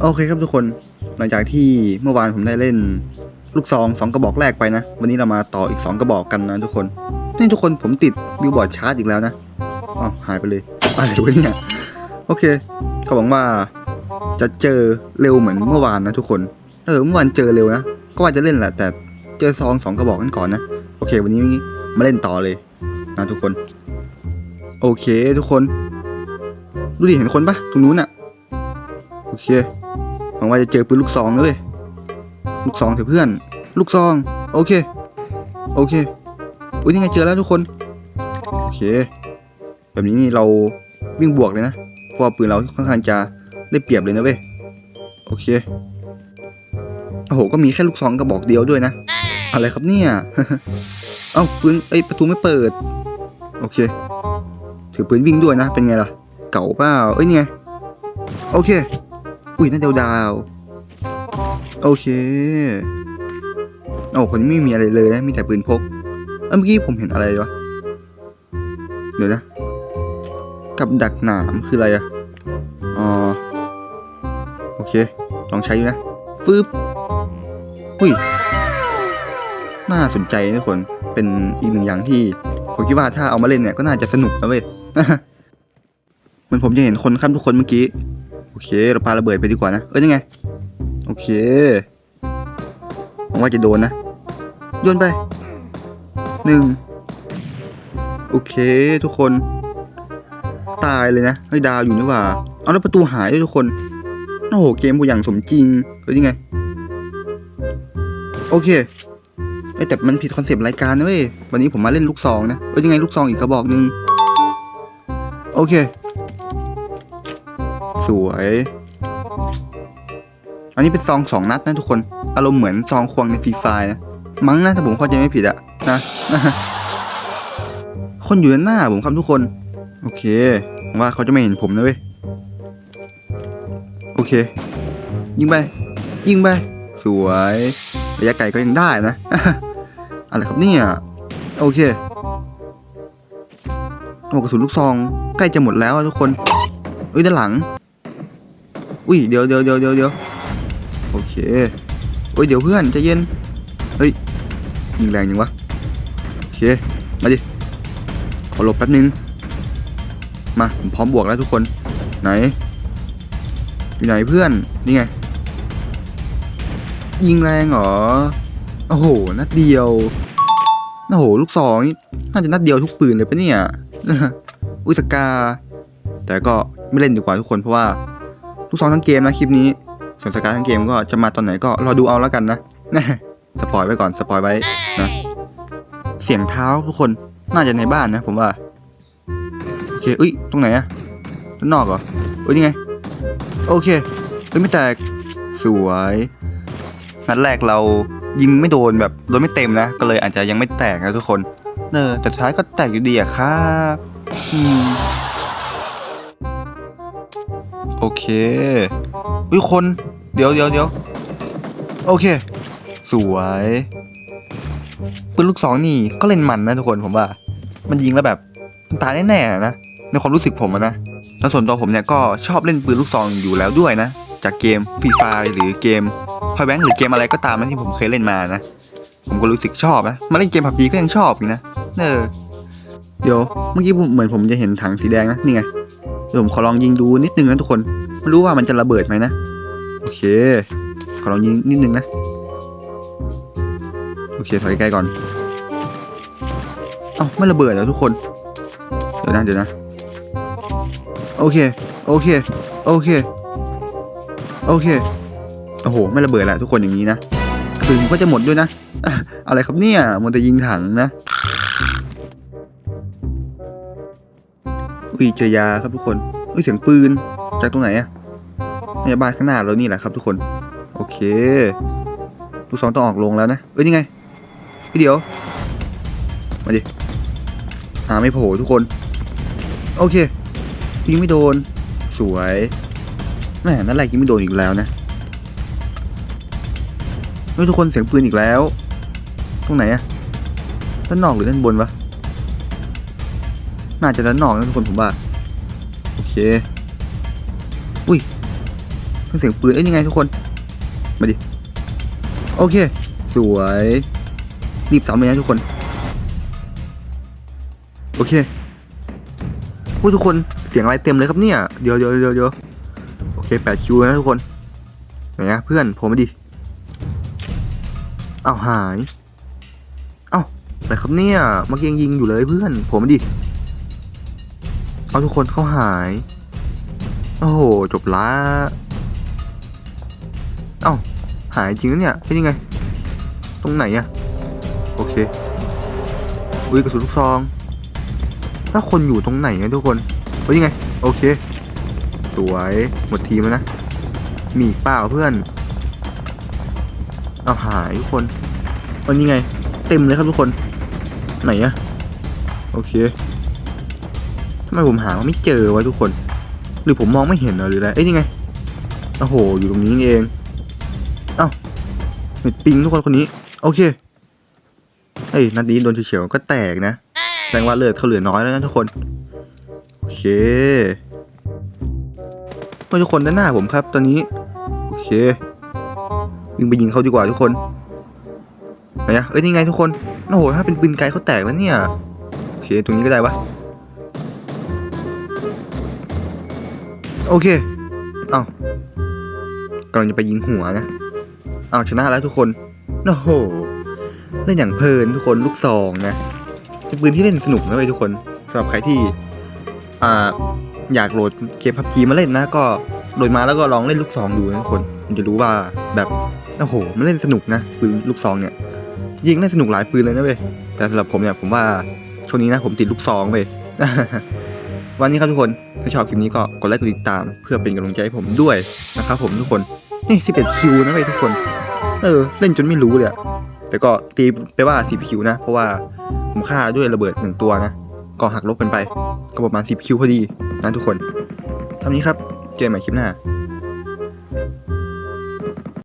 โอเคครับทุกคน หลังจากที่เมื่อวานผมได้เล่นลูกซองสองกระบอกแรกไปนะ วันนี้เรามาต่ออีกสองกระบอกกันนะทุกคน นี่ทุกคนผมติดบิลบอร์ดชาร์จอีกแล้วนะอ้าวหายไปเลยอะไรวะเนี่ยโอเคเขาบอกว่าจะเจอเร็วเหมือนเมื่อวานนะทุกคน เออเมื่อวานเจอเร็วนะ ก็ว่าจะเล่นแหละ แต่เจอซองสองกระบอกกันก่อนนะ โอเค วันนี้มาเล่นต่อเลยนะทุกคน โอเคทุกคน ดูดิเห็นคนปะตรงนู้นอะโอเค วังว่าจะเจอปืนลูกซองนะเลยลูกซองเถอะเพื่อน ลูกซอง โอเค โอเคอุ้ยยังไงเจอแล้วทุกคน โอเค แบบนี้นี่เราวิ่งบวกเลยนะเพราะปืนเราค่อนข้างจะได้เปรียบเลยนะเว้ย โอเค โอ้โห ก็มีแค่ลูกซองกระบอกเดียวด้วยนะ อะไรครับเนี่ย เอ้าปืนเอ้ยประตูไม่เปิด โอเค ถือปืนวิ่งด้วยนะ เป็นไงล่ะ เก่าเปล่าเอ้ยเนี่ย โอเค อุ้ยน่าเดาวดาวโอเคโอ้คนไม่มีอะไรเลยนะ มีแต่ปืนพกเอ้ยเมื่อกี้ผมเห็นอะไรวะ เดี๋ยวนะ กับดักหนามคืออะไรอะอ๋อ โอเค ลองใช้ดูนะฟึบอุ้ย น่าสนใจนะทุกคน เป็นอีกหนึ่งอย่างที่ ผมคิดว่าถ้าเอามาเล่นเนี่ยก็น่าจะสนุกนะเว้ยเหมือนผมจะเห็นคนครับทุกคนเมื่อกี้ โอเค เราปาระเบิดไปดีกว่านะ เอ้ยยังไง โอเคผมว่าจะโดนนะ โยนไปหนึ่งโอเค ทุกคน ตายเลยนะเฮ้ยดาวอยู่นี่ว่า เอาแล้วประตูหายด้วยทุกคน โอ้โห เกมกูอย่างสมจริงเฮ้ยยังไง โอเคเอ้แต่มันผิดคอนเซปต์รายการนะเว้ย วันนี้ผมมาเล่นลูกซองนะ เอ้ยยังไงลูกซองอีกกระบอกหนึ่งโอเค สวย อันนี้เป็นซองสองนัดนะทุกคน อารมณ์เหมือนซองควงในฟรีไฟนะ มั้งนะถ้าผมเข้าใจไม่ผิดอะนะ คนอยู่ด้านหน้าผมครับทุกคน โอเคว่าเขาจะไม่เห็นผมนะเว้ย โอเค ยิงไป ยิงไป สวย ระยะไกลก็ยังได้นะ อะไรครับเนี่ย โอเคโอ้กระสุนลูกซองใกล้จะหมดแล้วทุกคน เอ้ยด้านหลัง อุ้ยเดี๋ยวเดี๋ยวเดี๋ยวเดี๋ยวเดี๋ยวโอเคโอ้ยเดี๋ยวเพื่อนใจเย็นเฮ้ยยิงแรงจังวะโอเคมาดิขอหลบแป๊บนึงมาผมพร้อมบวกแล้วทุกคนไหนอยู่ไหนเพื่อนนี่ไงยิงแรงเหรอโอ้โหนัดเดียวโอ้โหลูกซองนี่น่าจะนัดเดียวทุกปืนเลยปะเนี่ยอุยสกา แต่ก็ไม่เล่นดีกว่าทุกคนเพราะว่า ลูกซองทั้งเกมนะคลิปนี้ส่วนสกายทั้งเกมก็จะมาตอนไหนก็รอดูเอาแล้วกันนะนะสปอยไว้ก่อนสปอยไว้นะเสียงเท้าทุกคนน่าจะในบ้านนะผมว่าโอเคอุ้ยตรงไหนอะด้านนอกเหรออุ้ยนี่ไงโอเคเฮ้ยไม่แตกสวยนัดแรกเรายิงไม่โดนแบบโดนไม่เต็มนะ ก็เลยอาจจะยังไม่แตกนะทุกคนเออแต่ท้ายก็แตกอยู่ดีอะครับ อืม โอเคอุ้ยคน เดี๋ยวเดี๋ยวเดี๋ยวโอเค สวยปืนลูกสองนี่ก็เล่นมันนะทุกคนผมว่า มันยิงแล้วแบบมันตายแน่ๆนะในความรู้สึกผมนะแล้วส่วนตัวผมเนี่ยก็ชอบเล่นปืนลูกซองอยู่แล้วด้วยนะ จากเกมฟรีไฟหรือเกมพอยแบงหรือเกมอะไรก็ตามนะที่ผมเคยเล่นมานะ ผมก็รู้สึกชอบนะมาเล่นเกมผับจีก็ยังชอบอยู่นะเออเดี๋ยวเมื่อกี้ผมเหมือนผมจะเห็นถังสีแดงนะนี่ไง เดี๋ยวผมขอลองยิงดูนิดนึงนะทุกคน ไม่รู้ว่ามันจะระเบิดไหมนะ โอเค ขอลองยิงนิดนึงนะ โอเคถอยใกล้ก่อน เอ้าไม่ระเบิดแล้วทุกคน เดี๋ยวนะเดี๋ยวนะ โอเค โอเค โอเค โอเค โอ้โห ไม่ระเบิดแหละทุกคนอย่างนี้นะกระสุนก็จะหมดด้วยนะอะอะไรครับเนี่ยมันจะยิงถังนะ อุ้ยเจอยาครับทุกคนอุ้ยเสียงปืนจากตรงไหนอะในบ้านข้างหน้าเรานี่แหละครับทุกคน โอเคลูกสองต้องออกลงแล้วนะ เอ้ยนี่ไงเฮ้ยเดี๋ยว มาดิหาไม่โผล่ทุกคน โอเคยิงไม่โดน สวยแม่นั่นแหละยิงไม่โดนอีกแล้วนะเฮ้ยทุกคนเสียงปืนอีกแล้ว ตรงไหนอะด้านนอกหรือด้านบนวะ น่าจะด้านนอกนะทุกคนผมว่า โอเค อุ้ยเสียงปืนเอ้ยยังไงทุกคน มาดิ โอเค สวย รีบซ้ำเลยนะทุกคน โอเคพูดทุกคนเสียงอะไรเต็มเลยครับเนี่ย เดี๋ยวเดี๋ยวเดี๋ยวเดี๋ยวโอเคแปดคิวแล้วนะทุกคนไหนนะเพื่อนผมมาดิ เอาหาย เอ้าอะไรครับเนี่ยเมื่อกี้ยังยิงอยู่เลยเพื่อนผมมาดิ เอาทุกคนเข้าหาย โอ้โห จบละเอ้า หายจริงนะเนี่ยเป็นยังไง ตรงไหนอะโอเค อุ้ยกระสุนลูกซอง ถ้าคนอยู่ตรงไหนอะทุกคนเฮ้ยยังไง โอเค สวย หมดทีมแล้วนะ มีเปล่าเพื่อน เอาหายทุกคนวันนี้ไง เต็มเลยครับทุกคน ไหนอะโอเคำไมผมหาไม่เจอวะทุกคน หรือผมมองไม่เห็นหรืออะไรเอ้ยนี่ไงโอ้โห อยู่ตรงนี้เองเอ้าเน็ตปิงทุกคนคนนี้ โอเคเฮ้ยนัดนี้โดนเฉียวๆก็แตกนะแสดงว่าเลือดเขาเหลือน้อยแล้วนะทุกคน โอเคเมื่อทุกคนด้านหน้าผมครับ ตอนนี้ โอเคยิงไปยิงเขาดีกว่าทุกคนไหนอะเอ้ยนี่ไงทุกคน โอ้โห ถ้าเป็นปืนไกลเขาแตกแล้วเนี่ย โอเค ตรงนี้ก็ได้วะ โอเค เอ้ากำลังจะไปยิงหัวนะ เอาชนะแล้วทุกคนโอ้โห เล่นอย่างเพลินทุกคนลูกซองนะเป็นปืนที่เล่นสนุกนะเว้ยทุกคนสำหรับใครที่ อ่า อยากโหลดเกมพับจีมาเล่นนะ ก็โหลดมาแล้วก็ลองเล่นลูกซองดูนะทุกคนคุณจะรู้ว่าแบบโอ้โห มันเล่นสนุกนะปืนลูกซองเนี่ยยิงเล่นสนุกหลายปืนเลยนะเว้ยแต่สำหรับผมเนี่ยผมว่าช่วงนี้นะผมติดลูกซองเว้ย วันนี้ครับทุกคน ถ้าชอบคลิปนี้ก็กดไลค์กดติดตาม เพื่อเป็นกำลังใจให้ผมด้วยนะครับผมทุกคนนี่สิบเอ็ดคิวนะเว้ยทุกคน เออ เล่นจนไม่รู้เลยอะแต่ก็ตีไปว่าสิบคิวนะ เพราะว่าผมฆ่าด้วยระเบิดหนึ่งตัวนะ ก็หักลบกันไป ก็ประมาณสิบคิวพอดีนะทุกคนเท่านี้ครับ เจอกันใหม่คลิปหน้า